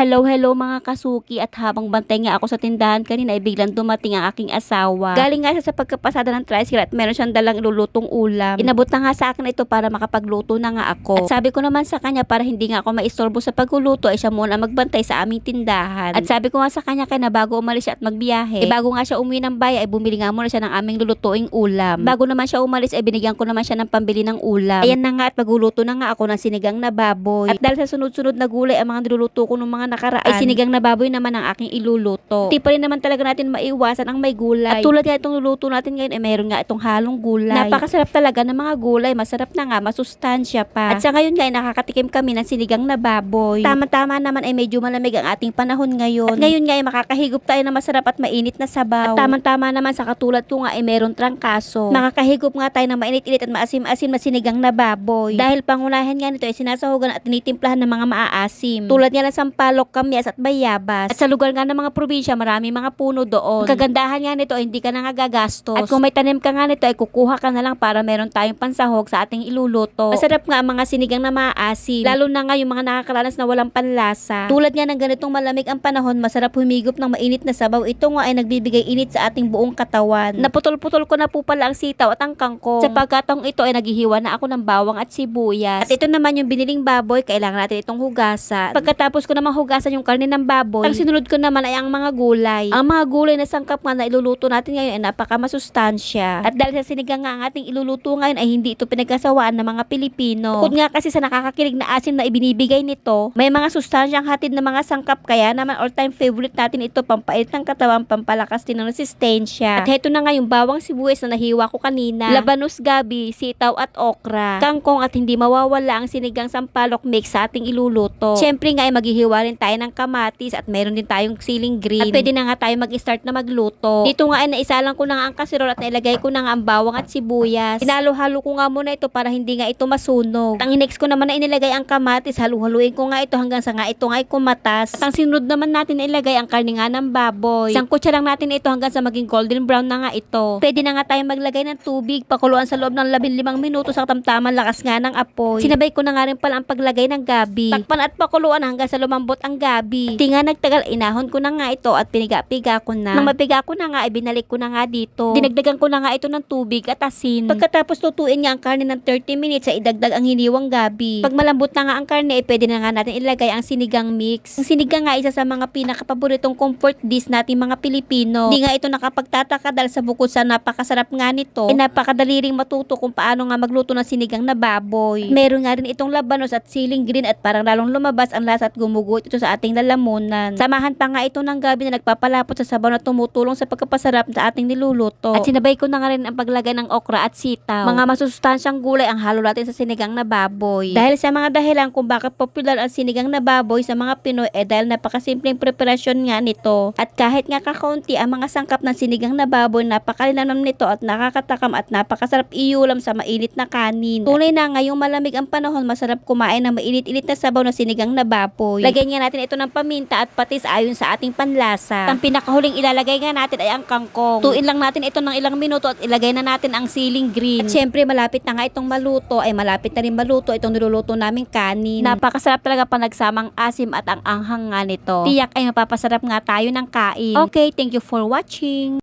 Hello, hello mga kasuki at habang bantay nga ako sa tindahan kanina ay biglang dumating ang aking asawa. Galing nga siya sa pagkapasada ng tricycle at meron siyang dalang ilulutong ulam. Inabot na nga sa akin ito para makapagluto na nga ako. At sabi ko naman sa kanya para hindi nga ako maistorbo sa pagluluto ay siya muna magbantay sa aming tindahan. At sabi ko nga sa kanya kaya na bago umalis siya at magbiyahe, eh, bago nga siya umuwi ng bayan ay bumili nga muna siya ng aming lulutuing ulam. Bago naman siya umalis ay binigyan ko naman siya ng pambili ng ulam. Ayan na nga at magluluto na nga ako ng sinigang na baboy. At dahil sa sunod-sunod na gulay ang mga niluluto ko nung mga nakaraan, ay sinigang na baboy naman ang aking iluluto. Hindi pa rin naman talaga natin maiwasan ang may gulay. At tulad nga itong luluto natin ngayon ay meron nga itong halong gulay. Napakasarap talaga ng mga gulay. Masarap na nga, masustansya pa. At sa ngayon nga ay nakakatikim kami ng sinigang na baboy. Tama-tama naman ay medyo malamig ang ating panahon ngayon. At ngayon nga ay makakahigop tayo ng masarap at mainit na sabaw. At tama-tama naman sa katulad ko nga ay meron trangkaso. Makakahigop nga tayo ng mainit-init at maasim-asim na sinigang na baboy. Dahil pangunahin nga nito ay sinasahugan at tinitimplahan ng mga maaasim. Tulad nga ng sampalok, kamyas at bayabas. At sa lugar nga ng mga probinsya, marami mga puno doon. Ang kagandahan nga nito ay hindi ka na nga gagastos. At kung may tanim ka nga nito ay kukuha ka na lang para meron tayong pansahog sa ating iluluto. Masarap nga ang mga sinigang na maaasim. Lalo na nga yung mga nakakaranas na walang panlasa. Tulad nga ng ganitong malamig ang panahon, masarap humigop ng mainit na sabaw. Ito nga ay nagbibigay init sa ating buong katawan. Naputol-putol ko na po pala ang sitaw at ang kangkong. Sa pagkatong ito ay naghihiwa na ako ng bawang at sibuyas. At ito naman yung biniling baboy, kailangan natin itong hugasan. Pagkatapos ko namang hugasan yung karne ng baboy, ang sinunod ko naman ay ang mga gulay. Ang mga gulay na sangkap nga na iluluto natin ngayon ay napakamasustansya. At dahil sa sinigang nga ang ating iluluto ngayon ay hindi ito pinagkasawaan ng mga Pilipino. Bukod nga kasi sa nakakakilig na asim na ibinibigay nito, may mga sustansyang hatid na mga sangkap kaya naman all-time favorite natin ito pampait ng katawan, pampalakas din ng resistensya. At heto na nga yung bawang sibuyas na nahiwa ko kanina, labanos gabi, sitaw at okra, kangkong at hindi mawawala ang sinigang sampalok mix sa ating iluluto. Siyempre nga ay maghihiwa rin tayo ng kamatis at meron din tayong siling green. At pwede na nga tayo mag-start na magluto. Dito nga ay naisalang ko na nga ang kasirol at nailagay ko na nga ang bawang at sibuyas. Hinalo-halo ko nga muna ito para hindi nga ito masunog. At ang next ko naman na inilagay ang kamatis, halu-haluin ko nga ito hanggang sa nga ito nga ay kumatas. At ang sinunod naman natin na ilagay ang karne nga ng baboy. Isang kutsa lang natin ito hanggang sa maging golden brown na nga ito. Pwede na nga tayo maglagay ng tubig, pakuluan sa loob ng 15 minuto sa tamtaman lakas nga ng apoy. Sinabay ko na nga rin pala ang paglagay ng gabi. Takpan at pakuluan hanggang sa lumambot ang gabi. Di nga nagtagal, inahon ko na nga ito at piniga-piga ko na. Nang mapiga ko na nga, ay binalik ko na nga dito. Dinagdagan ko na nga ito ng tubig at asin. Pagkatapos lutuin nga ang karne ng 30 minutes, ay idagdag ang hiniwang gabi. Pag malambot na nga ang karne, ay pwede na nga natin ilagay ang sinigang mix. Ang sinigang nga isa sa mga pinakapaboritong comfort dish natin mga Pilipino. Di nga ito nakapagtataka dahil sa bukod sa napakasarap nga nito, ay napakadali ring matuto kung paano nga magluto ng sinigang na baboy. Meron nga rin itong labanos at siling green at parang lalong lumabas ang lasa at gumugot ito sa ating lalamunan. Samahan pa nga ito ng gabi na nagpapalapot sa sabaw na tumutulong sa pagkapasarap sa ating niluluto. At sinabay ko na nga rin ang paglagay ng okra at sitaw. Mga masusustansyang gulay ang halo natin sa sinigang na baboy. Dahil sa mga dahilan kung bakit popular ang sinigang na baboy sa mga Pinoy eh dahil napakasimpleng preparasyon nga nito. At kahit nga kakaunti ang mga sangkap ng sinigang na baboy, napakalinamnam nito at nakakatakam at napakasarap iulam sa mainit na kanin. Tunay na ngayong malamig ang panahon, masarap kumain ng mainit-init na sabaw na sinigang na baboy. Lagyan nga natin ito ng paminta at patis ayon sa ating panlasa. Ang pinakahuling ilalagay nga natin ay ang kangkong. Tuin lang natin ito ng ilang minuto at ilagay na natin ang siling green. At syempre malapit na nga itong maluto ay malapit na rin maluto itong niluluto naming kanin. Napakasarap talaga pa nagsamang asim at ang anghang nga nito. Tiyak ay mapapasarap nga tayo ng kain. Okay, thank you for watching.